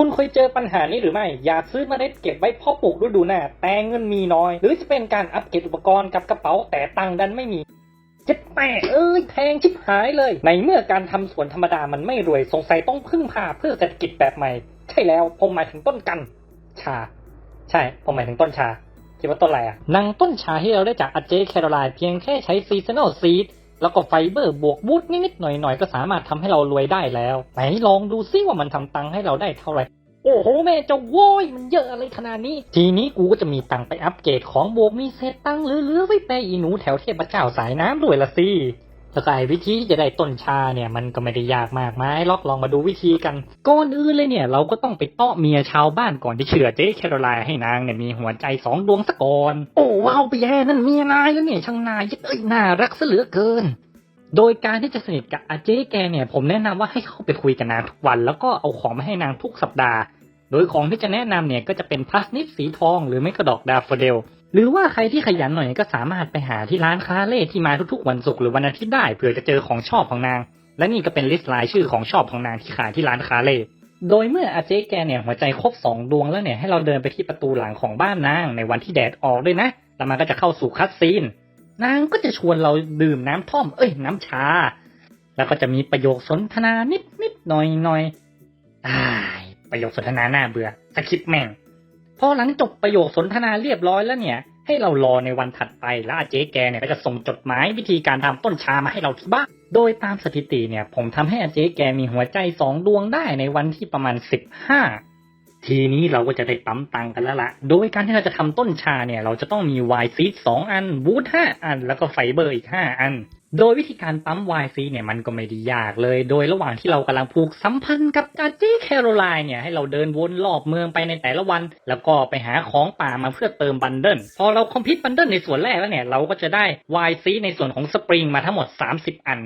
คุณเคยเจอปัญหานี้หรือไม่ อยากซื้อเมล็ดเก็บไว้เพาะปลูกฤดูหน้า แต่เงินมีน้อย หรือจะเป็นการอัปเกรดอุปกรณ์กับกระเป๋าแต่ตังค์ดันไม่มีจ็ดแม่เอ้ยแพงชิบหายเลย ในเมื่อการทำสวนธรรมดามันไม่รวยสงสัยต้องพึ่งพาเพื่อเศรษฐกิจแบบใหม่ ใช่แล้วผมหมายถึงต้นกัน ชา ใช่ ผมหมายถึงต้นชาคิดว่าต้นอะไรอะนางต้นชาที่เราได้จากอาเจแคโรไลน์เพียงแค่ใช้ซีซันอลซีด แล้วก็ไฟเบอร์บวกบูทนิดๆหน่อยๆ ก็สามารถทำให้เรารวยได้แล้ว ไหนลองดูซิว่ามันทำตังค์ให้เราได้เท่าไหร่ โอ้โหแม่เจ้าโว้ยมันเยอะอะไรขนาดนี้ ทีนี้กูก็จะมีตังค์ไปอัปเกรดของบวกมีเศษตังค์เหลือๆไว้ไปอีหนูแถวเทพเจ้าสายน้ำด้วยละสิ แล้วก็ไอ้วิธีที่จะได้ต้นชาเนี่ยมันก็ไม่ได้ยากมากมายล็อกลองมาดูวิธีกันก่อนอื่นเลยเนี่ย เราก็ต้องไปเตาะเมียชาวบ้านก่อนที่เชื่อเจ๊แคโรไลน์ให้นางเนี่ยมีหัวใจสองดวงซะก่อน โอ้ว้าวไปแย่นั่นเมียนายแล้วเนี่ยช่างนายเอ้ยน่ารักซะเหลือเกิน โดยการที่จะสนิทกับอาเจ๊แกเนี่ย ผมแนะนำว่าให้เข้าไปคุยกับนางทุกวัน แล้วก็เอาของมาให้นางทุกสัปดาห์ โดยของที่จะแนะนำเนี่ยก็จะเป็นพลาสนิดสีทองหรือไม่ก็ดอกดาฟโฟเดลหรือว่าใครที่ขยันหน่อยก็สามารถไปหาที่ร้านค้าเล่ที่มาทุกๆ วันศุกร์หรือวันอาทิตย์ได้เผื่อจะเจอของชอบของนาง และนี่ก็เป็นลิสต์รายชื่อของชอบของนางที่ขายที่ร้านค้าเล่โดยเมื่ออาเจ๊แกเนี่ยหัวใจครบสองดวงแล้วเนี่ยให้เราเดินไปที่ประตูหลังของบ้านนางในวันที่แดดออกด้วยนะแล้วมันก็จะเข้าสู่คัสซีนนางก็จะชวนเราดื่มน้ำท่อม เอ้ยน้ำชา แล้วก็จะมีประโยคสนทนานิดนิดหน่อยหน่อยอ้าย ประโยคสนทนาหน้าเบื่อสคริปแม่งพอหลังจบประโยคสนทนาเรียบร้อยแล้วเนี่ย ให้เรารอในวันถัดไปแล้วอาเจ๊แกเนี่ยก็จะส่งจดหมายวิธีการทำต้นชามาให้เราที่บ้านโดยตามสถิติเนี่ย ผมทำให้อาเจ๊แกมีหัวใจสองดวงได้ในวันที่ประมาณสิบห้าทีนี้เราก็จะได้ปั๊มตังกันแล้วละโดยการที่เราจะทำต้นชาเนี่ย เราจะต้องมีไวซีดสองอันบูทห้าอัน แล้วก็ไฟเบอร์อีกห้าอัน โดยวิธีการปั๊มไวซีเนี่ยมันก็ไม่ได้ยากเลย โดยระหว่างที่เรากำลังผูกสัมพันธ์กับอาเจแคโรไลน์เนี่ยให้เราเดินวนรอบเมืองไปในแต่ละวัน แล้วก็ไปหาของป่ามาเพื่อเติมบันเดิลพอเราคอมพิวต์บันเดิลในส่วนแรกแล้วเนี่ยเราก็จะได้ไวซีในส่วนของสปริงมาทั้งหมด 30 อัน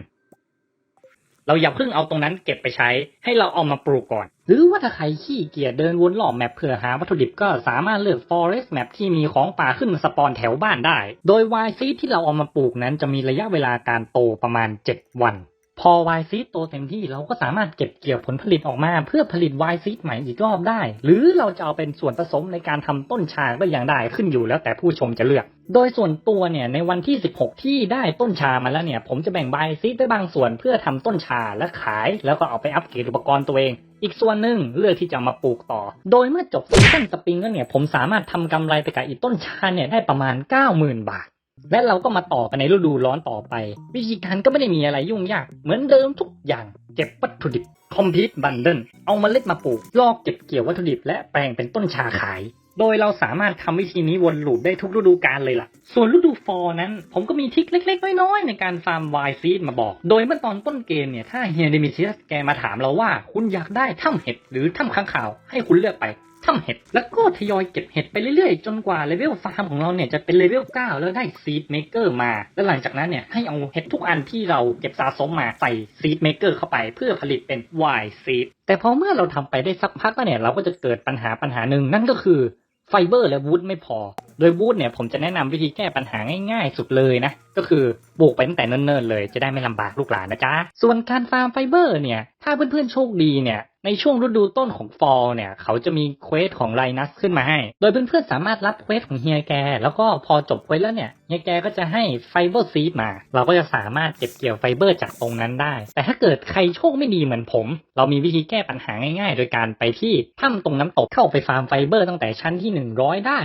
เราอย่าเพิ่งเอาตรงนั้นเก็บไปใช้ ให้เราเอามาปลูกก่อน รือว่าถ้าใครขี้เกียจเดินวนรอบแมปเพื่อหาวัตถุดิบก็สามารถเลือก forest map ที่มีของป่าขึ้นมาสปอนแถวบ้านได้ โดยวายซีที่เราเอามาปลูกนั้นจะมีระยะเวลาการโตประมาณ 7 วัน พอวายซีโตเต็มที่เราก็สามารถเก็บเกี่ยวผลผลิตออกมาเพื่อผลิตวายซีใหม่อีกรอบได้ หรือเราจะเอาเป็นส่วนผสมในการทำต้นชาก็ยังได้ขึ้นอยู่แล้วแต่ผู้ชมจะเลือก โดยส่วนตัวเนี่ยในวันที่ 16 ที่ได้ต้นชามาแล้วเนี่ยผมจะแบ่งใบซีดไปบางส่วนเพื่อทำต้นชาและขาย แล้วก็เอาไปอัปเกรดอุปกรณ์ตัวเอง อีกส่วนหนึ่งเลือกที่จะมาปลูกต่อ โดยเมื่อจบซีซั่นสปริงแล้วเนี่ยผมสามารถทำกำไรไปกับอีต้นชาเนี่ยได้ประมาณ 90,000 บาท และเราก็มาต่อไปในฤดูร้อนต่อไป วิธีการก็ไม่ได้มีอะไรยุ่งยาก เหมือนเดิมทุกอย่างเก็บวัตถุดิบคอมพิวต์บันเดิลเอามาเล็ดมาปลูกลอกเก็บเกี่ยววัตถุดิบและแปลงเป็นต้นชาขาย โดยเราสามารถทำวิธีนี้วนลูปได้ทุกฤดูกาลเลยล่ะ ส่วนฤดูฟอร์นั้น ผมก็มีทิคเล็ก ๆ น้อยๆ ในการฟาร์มไวซีดมาบอก โดยเมื่อตอนต้นเกมเนี่ย ถ้าเฮียเดมิเชียสแกมาถามเราว่า คุณอยากได้ถ้ำเห็ดหรือถ้ำค้างคาว ให้คุณเลือกไปถ้ำเห็ดแล้วก็ทยอยเก็บเห็ดไปเรื่อยๆ จนกว่าเลเวลฟาร์มของเราเนี่ยจะเป็นเลเวล 9 แล้วได้ซีดเมเกอร์มา แล้วหลังจากนั้นเนี่ยให้เอาเห็ดทุกอันที่เราเก็บสะสมมาใส่ซีดเมเกอร์เข้าไปเพื่อผลิตเป็นไวซีดแต่พอเมื่อเราทำไปได้สักพักแล้วเนี่ยเราก็จะเกิดปัญหาปัญหาหนึ่งนั่นก็คือ ไฟเบอร์และวูดไม่พอ โดยวูดเนี่ยผมจะแนะนำวิธีแก้ปัญหาง่ายๆ สุดเลยนะ ก็คือปลูกไปตั้งแต่เนิ่นๆเลยจะได้ไม่ลำบากลูกหลานนะจ๊ะ ส่วนการฟาร์มไฟเบอร์เนี่ย ถ้าเพื่อนๆโชคดีเนี่ยในช่วงฤดูต้นของฟอลเนี่ย เขาจะมีเควสของไลนัสขึ้นมาให้ โดยเพื่อนๆสามารถรับเควสของเฮียแก แล้วก็พอจบเควสแล้วเนี่ย เฮียแกก็จะให้ไฟเบอร์ซีดมา เราก็จะสามารถเก็บเกี่ยวไฟเบอร์จากตรงนั้นได้ แต่ถ้าเกิดใครโชคไม่ดีเหมือนผม เรามีวิธีแก้ปัญหาง่ายๆ โดยการไปที่ถ้ำตรงน้ำตกเข้าไปฟาร์มไฟเบอร์ตั้งแต่ชั้นที่ 100 ได้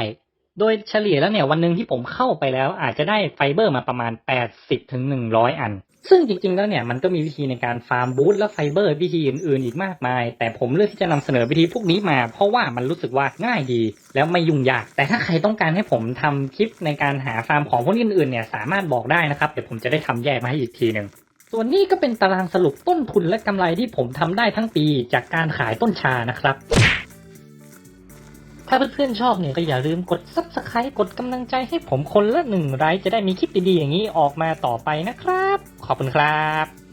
โดยเฉลี่ยแล้วเนี่ยวันหนึ่งที่ผมเข้าไปแล้วอาจจะได้ไฟเบอร์มาประมาณ 80ถึง100 อัน ซึ่งจริงๆแล้วเนี่ยมันก็มีวิธีในการฟาร์มบูทและไฟเบอร์วิธีอื่นๆ อีกมากมาย แต่ผมเลือกที่จะนำเสนอวิธีพวกนี้มา เพราะว่ามันรู้สึกว่าง่ายดี แล้วไม่ยุ่งยาก แต่ถ้าใครต้องการให้ผมทำคลิปในการหาฟาร์มของพวกนี้อื่นๆเนี่ยสามารถบอกได้นะครับเดี๋ยวผมจะได้ทำแยกมาให้อีกทีหนึ่งส่วนนี้ก็เป็นตารางสรุปต้นทุนและกำไรที่ผมทำได้ทั้งปี จากการขายต้นชานะครับ ถ้าเพื่อนๆชอบเนี่ยก็อย่าลืมกด subscribe กดกำลังใจให้ผมคนละหนึ่งไลค์จะได้มีคลิปดีๆอย่างนี้ออกมาต่อไปนะครับ ขอบคุณครับ